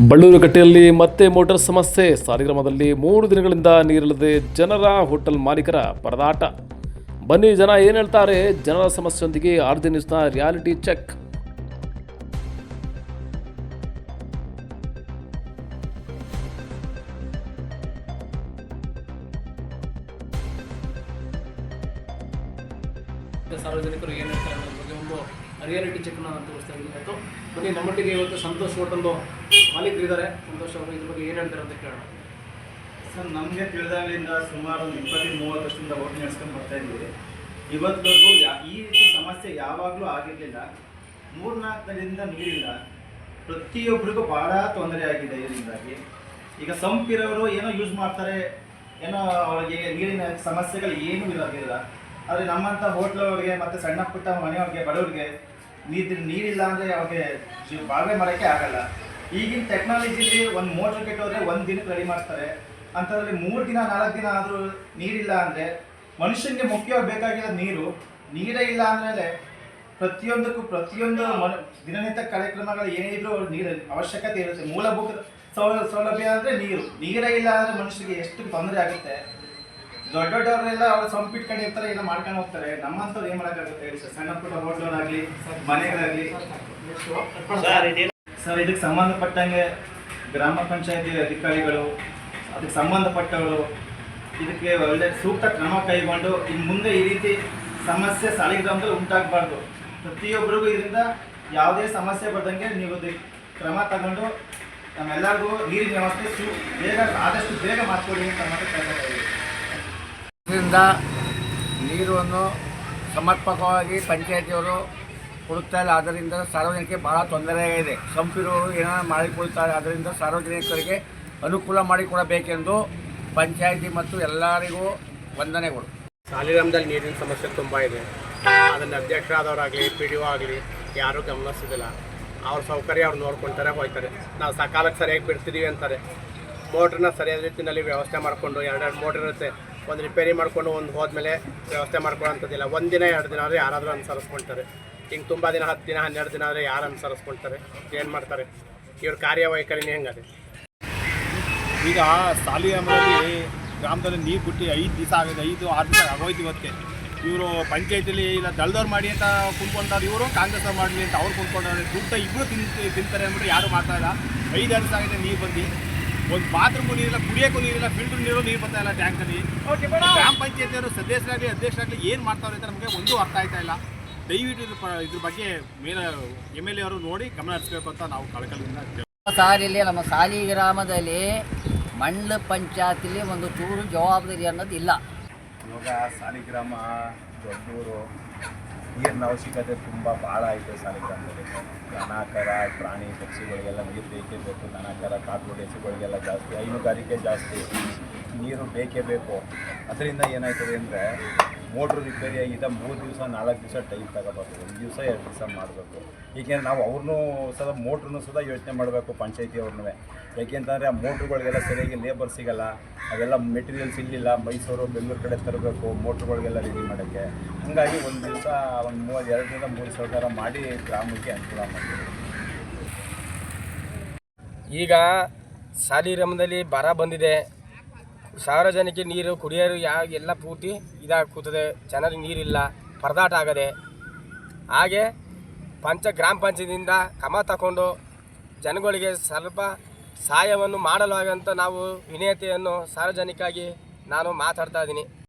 ಬಳ್ಳೂರುಕಟ್ಟೆಯಲ್ಲಿ ಮತ್ತೆ ಮೋಟಾರ್ ಸಮಸ್ಯೆ. ಸಾಲಿಗ್ರಾಮದಲ್ಲಿ ಮೂರು ದಿನಗಳಿಂದ ನೀರಿಲ್ಲದೆ ಜನರ ಹೋಟೆಲ್ ಮಾಲೀಕರ ಪರದಾಟ. ಬನ್ನಿ, ಜನ ಏನು ಹೇಳ್ತಾರೆ? ಜನರ ಸಮಸ್ಯೆಯೊಂದಿಗೆ ಆರ್ ಜಿ ನ್ಯೂಸ್ನ ರಿಯಾಲಿಟಿ ಚೆಕ್. ಸಾರ್ವಜನಿಕರು ಏನು ಹೇಳ್ತಾರೆ ರಿಯಾಲಿಟಿ ಚೆಕ್ನ ತೋರಿಸ್ತಾ ಇದ್ದೀನಿ. ಆಯಿತು ಬನ್ನಿ, ನಮ್ಮೊಟ್ಟಿಗೆ ಇವತ್ತು ಸಂತೋಷ್ ಹೋಟೆಲ್ದು ಮಾಲೀಕರಿದ್ದಾರೆ ಸಂತೋಷ್ ಅವರು, ಇದ್ರ ಬಗ್ಗೆ ಏನು ಹೇಳ್ತಾರೆ ಅಂತ ಕೇಳೋಣ. ಸರ್, ನಮಗೆ ತಿಳಿದಾಗಲಿಂದ ಸುಮಾರು ಒಂದು ಇಪ್ಪತ್ತು ಮೂವತ್ತು ವರ್ಷದಿಂದ ಹೋಟೆಲ್ ನಡೆಸ್ಕೊಂಡು ಬರ್ತಾ ಇದ್ದೀವಿ. ಇವತ್ತಿವರೆಗೂ ಯಾ, ಈ ರೀತಿ ಸಮಸ್ಯೆ ಯಾವಾಗಲೂ ಆಗಿರಲಿಲ್ಲ. ಮೂರ್ನಾಲ್ಕು ದಿನದಿಂದ ನೀರಿಲ್ಲ. ಪ್ರತಿಯೊಬ್ಬರಿಗೂ ಭಾಳ ತೊಂದರೆ ಆಗಿದೆ ಇದರಿಂದಾಗಿ. ಈಗ ಸಂಪಿರೋರು ಏನೋ ಯೂಸ್ ಮಾಡ್ತಾರೆ, ಏನೋ ಅವರಿಗೆ ನೀರಿನ ಸಮಸ್ಯೆಗಳು ಏನೂ ಇರೋದಿಲ್ಲ. ಆದರೆ ನಮ್ಮಂಥ ಹೋಟ್ಲವ್ರಿಗೆ ಮತ್ತು ಸಣ್ಣ ಪುಟ್ಟ ಮನೆಯವ್ರಿಗೆ, ಬಡವರಿಗೆ ನೀರು ನೀರಿಲ್ಲ ಅಂದರೆ ಅವ್ರಿಗೆ ಬಾಳ್ವೆ ಮಾಡೋಕ್ಕೆ ಆಗಲ್ಲ. ಈಗಿನ ಟೆಕ್ನಾಲಜಿಲಿ ಒಂದು ಮೋಟ್ರ್ ಕೆಟ್ಟೋದ್ರೆ ಒಂದು ದಿನಕ್ಕೆ ರೆಡಿ ಮಾಡ್ತಾರೆ. ಅಂಥದ್ರಲ್ಲಿ ಮೂರು ದಿನ, ನಾಲ್ಕು ದಿನ ಆದರೂ ನೀರಿಲ್ಲ ಅಂದರೆ ಮನುಷ್ಯನಿಗೆ ಮುಖ್ಯವಾಗಿ ಬೇಕಾಗಿರೋ ನೀರು, ನೀರೇ ಇಲ್ಲ ಅಂದಮೇಲೆ ಪ್ರತಿಯೊಂದಕ್ಕೂ ಪ್ರತಿಯೊಂದು ಮನು ದಿನನಿತ್ಯ ಕಾರ್ಯಕ್ರಮಗಳು ಏನೇ ಇದ್ರೂ ನೀರು ಅವಶ್ಯಕತೆ ಇರುತ್ತೆ. ಮೂಲಭೂತ ಸೌಲ ಸೌಲಭ್ಯ ಅಂದರೆ ನೀರು. ನೀರೇ ಇಲ್ಲ ಅಂದರೆ ಮನುಷ್ಯರಿಗೆ ಎಷ್ಟು ತೊಂದರೆ ಆಗುತ್ತೆ? ದೊಡ್ಡ ದೊಡ್ಡವರೆಲ್ಲ ಅವ್ರು ಸಂಪಿಟ್ಕೊಂಡು ಇರ್ತಾರೆ ಇಲ್ಲ ಮಾಡ್ಕೊಂಡು ಹೋಗ್ತಾರೆ. ನಮ್ಮಂಥವ್ರು ಏನು ಮಾಡೋಕ್ಕಾಗುತ್ತೆ ಹೇಳಿ ಸರ್? ಸಣ್ಣ ಪುಟ್ಟ ಹೋಟ್ಲವರಾಗಲಿ ಮನೆಗಳಾಗಲಿ. ಸರ್ ಇದಕ್ಕೆ ಸಂಬಂಧಪಟ್ಟಂಗೆ ಗ್ರಾಮ ಪಂಚಾಯತಿ ಅಧಿಕಾರಿಗಳು ಅದಕ್ಕೆ ಸಂಬಂಧಪಟ್ಟವರು ಇದಕ್ಕೆ ಒಳ್ಳೆ ಸೂಕ್ತ ಕ್ರಮ ಕೈಗೊಂಡು ಇನ್ನು ಮುಂದೆ ಈ ರೀತಿ ಸಮಸ್ಯೆ ಸಾಲಿಗ್ರಾಮದಲ್ಲಿ ಉಂಟಾಗಬಾರ್ದು. ಪ್ರತಿಯೊಬ್ಬರಿಗೂ ಇದರಿಂದ ಯಾವುದೇ ಸಮಸ್ಯೆ ಬರ್ದಂಗೆ ನೀವು ಇದಕ್ಕೆ ಕ್ರಮ ತಗೊಂಡು ನಮ್ಮೆಲ್ಲರಿಗೂ ನೀರಿನ ವ್ಯವಸ್ಥೆ ಸು ಬೇಗ ಆದಷ್ಟು ಬೇಗ ಮಾಡ್ಕೊಡಿ ಅಂತ ಮಾತ್ರ ಕೇಳ್ತಾ ಇದ್ದೀವಿ. ಇದರಿಂದ ನೀರನ್ನು ಸಮರ್ಪಕವಾಗಿ ಪಂಚಾಯತಿಯವರು ಕೊಡುತ್ತಾ ಇಲ್ಲ. ಆದ್ದರಿಂದ ಸಾರ್ವಜನಿಕರಿಗೆ ಬಹಳ ತೊಂದರೆಯಾಗಿದೆ ಸಂಪಿರೋರು ಏನಾದರೂ ಮಾಡಿಕೊಳ್ತಾರೆ ಅದರಿಂದ ಸಾರ್ವಜನಿಕರಿಗೆ ಅನುಕೂಲ ಮಾಡಿಕೊಡಬೇಕೆಂದು ಪಂಚಾಯತಿ ಮತ್ತು ಎಲ್ಲರಿಗೂ ವಂದನೆಗಳು. ಸಾಲಿಗ್ರಾಮದಲ್ಲಿ ನೀರಿನ ಸಮಸ್ಯೆ ತುಂಬ ಇದೆ. ಅದನ್ನು ಅಧ್ಯಕ್ಷರಾದವರಾಗಲಿ ಪಿ ಡಿ ಒ ಆಗಲಿ ಯಾರೂ ಗಮನಿಸೋದಿಲ್ಲ. ಅವ್ರ ಸೌಕರ್ಯ ಅವ್ರು ನೋಡ್ಕೊಳ್ತಾರೆ ಹೋಗ್ತಾರೆ ನಾವು ಸಕಾಲಕ್ಕೆ ಸರಿಯಾಗಿ ಬಿಡ್ತಿದ್ದೀವಿ ಅಂತಾರೆ. ಮೋಟ್ರನ್ನ ಸರಿಯಾದ ರೀತಿಯಲ್ಲಿ ವ್ಯವಸ್ಥೆ ಮಾಡಿಕೊಂಡು ಎರಡೆರಡು ಮೋಟ್ರ್ ಇರುತ್ತೆ. ಒಂದು ರಿಪೇರಿ ಮಾಡಿಕೊಂಡು ಒಂದು ಹೋದ್ಮೇಲೆ ವ್ಯವಸ್ಥೆ ಮಾಡ್ಕೊಳ್ಳೋಂಥದ್ದಿಲ್ಲ ಒಂದು ದಿನ, ಎರಡು ದಿನ ಆದರೆ ಯಾರಾದರೂ ಅನುಸರಿಸ್ಕೊಳ್ತಾರೆ ಹಿಂಗೆ ತುಂಬ ದಿನ, ಹತ್ತು ದಿನ, ಹನ್ನೆರಡು ದಿನ ಆದರೆ ಯಾರು ಅನುಸರಿಸ್ಕೊಳ್ತಾರೆ ಏನು ಮಾಡ್ತಾರೆ? ಇವ್ರ ಕಾರ್ಯವೈಖರಿನೇ ಹೆಂಗದೆ. ಈಗ ಸಾಲಿಗ್ರಾಮದಲ್ಲಿ ಗ್ರಾಮದಲ್ಲಿ ನೀರು ಬಿಟ್ಟು ಐದು ದಿವಸ ಆಗಿದೆ, ಐದು, ಆರು ದಿವಸ ಆಗೋಯ್ತು ಇವತ್ತೆ ಇವರು ಪಂಚಾಯತಿಲಿ ಇಲ್ಲ ದಳದವ್ರು ಮಾಡಿ ಅಂತ ಕುಂತ್ಕೊಂಡವ್ರು ಇವರು, ಕಾಂಗ್ರೆಸ್ ಮಾಡಲಿ ಅಂತ ಅವ್ರು ಕುಂತ್ಕೊಂಡವ್ರೆ. ದುಡ್ಡು ಇಬ್ಬರು ತಿಂತ ತಿಂತಾರೆ ಅಂದ್ಬಿಟ್ಟು ಯಾರು ಮಾತಾಡಲ್ಲ. ಐದು ದಿವಸ ಆಗಿದೆ ನೀರು ಬಂದು. ಒಂದು ಬಾತ್ರೂಮ್ ನೀರಿಲ್ಲ ಕುಡಿಯೋಕ್ಕೂ ನೀರಿಲ್ಲ ಫಿಲ್ಟರ್ ನೀರು ನೀರು ಬರ್ತಾ ಇಲ್ಲ ಟ್ಯಾಂಕಲ್ಲಿ ಗ್ರಾಮ ಪಂಚಾಯತಿಯವರು ಸದಸ್ಯರಾಗಲಿ ಅಧ್ಯಕ್ಷರಾಗಲಿ ಏನು ಮಾಡ್ತಾವ್ರೆ ಅಂತ ನಮಗೆ ಒಂದು ಅರ್ಥ ಆಯ್ತಾ ಇಲ್ಲ. ದಯವಿಟ್ಟು ಇದ್ರ ಪ- ಇದ್ರ ಬಗ್ಗೆ ಮೇಲ ಎಂ ಎಲ್ ಎ ಅವರು ನೋಡಿ ಗಮನ ಹರಿಸಬೇಕು ಅಂತ ನಾವು ಕಳಕಳಿಯಿಂದ. ಸಾಲಿಲಿ ನಮ್ಮ ಸಾಲಿ ಗ್ರಾಮದಲ್ಲಿ ಮಂಡಲ ಪಂಚಾಯತಿಲಿ ಒಂದು ಚೂರು ಜವಾಬ್ದಾರಿ ಅನ್ನೋದು ಇಲ್ಲ ಇವಾಗ ಸಾಲಿಗ್ರಾಮ ದೊಡ್ಡೂರು ನೀರಿನ ಅವಶ್ಯಕತೆ ತುಂಬ ಭಾಳ ಐತೆ ಸಾಲಿಗ್ರಾಮದಲ್ಲಿ ದನಕರ ಪ್ರಾಣಿ ಪಕ್ಷಿಗಳಿಗೆಲ್ಲ ನೀರು ಬೇಕೇ ಬೇಕು ದನಕರ ಕಾಟು ಹಸುಗಳಿಗೆಲ್ಲ ಜಾಸ್ತಿ, ಹೈನುಗಾರಿಕೆ ಜಾಸ್ತಿ. ನೀರು ಬೇಕೇ ಬೇಕು. ಅದರಿಂದ ಏನಾಯ್ತದೆ ಅಂದರೆ ಮೋಟ್ರ್ ರಿಪೇರಿ ಆಗಿದ್ದ ಮೂರು ದಿವಸ, ನಾಲ್ಕು ದಿವಸ ಟೈಮ್ ತಗೋಬಾರ್ದು ಒಂದು ದಿವಸ, ಎರಡು ದಿವಸ ಮಾಡಬೇಕು. ಏಕೆಂದರೆ ನಾವು ಅವ್ರನ್ನೂ ಸದ ಮೋಟ್ರನ್ನು ಸದ ಯೋಚನೆ ಮಾಡಬೇಕು ಪಂಚಾಯತಿ ಅವ್ರನ್ನೂ ಯಾಕೆಂತಂದರೆ ಆ ಮೋಟ್ರುಗಳಿಗೆಲ್ಲ ಸರಿಯಾಗಿ ಲೇಬರ್ ಸಿಗಲ್ಲ. ಅವೆಲ್ಲ ಮೆಟೀರಿಯಲ್ಸ್ ಇಲ್ಲಿಲ್ಲ. ಮೈಸೂರು, ಬೆಂಗಳೂರು ಕಡೆ ತರಬೇಕು ಮೋಟ್ರುಗಳಿಗೆಲ್ಲ ರೆಡಿ ಮಾಡೋಕ್ಕೆ. ಹಾಗಾಗಿ ಒಂದು ದಿವಸ, ಒಂದು ಮೂವತ್ತು ಎರಡರಿಂದ ಮೂರು ಸಾವಿರ ಮಾಡಿ ಗ್ರಾಮಕ್ಕೆ ಅನುಕೂಲ ಮಾಡ್ತೀವಿ ಈಗ ಸಾಲಿಗ್ರಾಮದಲ್ಲಿ ಬರ ಬಂದಿದೆ. ಸಾರ್ವಜನಿಕ ನೀರು, ಕುಡಿಯೋರು ಯಾವ ಎಲ್ಲ ಪೂರ್ತಿ ಇದಾಗಿ ಕೂತದೆ ಜನರಿಗೆ ನೀರಿಲ್ಲ, ಪರದಾಟ ಆಗದೆ. ಹಾಗೆ ಪಂಚ, ಗ್ರಾಮ ಪಂಚಾಯತಿಯಿಂದ ಕ್ರಮ ತಗೊಂಡು ಜನಗಳಿಗೆ ಸ್ವಲ್ಪ ಸಹಾಯವನ್ನು ಮಾಡಲಾಗಂತ ನಾವು ವಿನಯತೆಯನ್ನು ಸಾರ್ವಜನಿಕಾಗಿ ನಾನು ಮಾತಾಡ್ತಾ ಇದ್ದೀನಿ.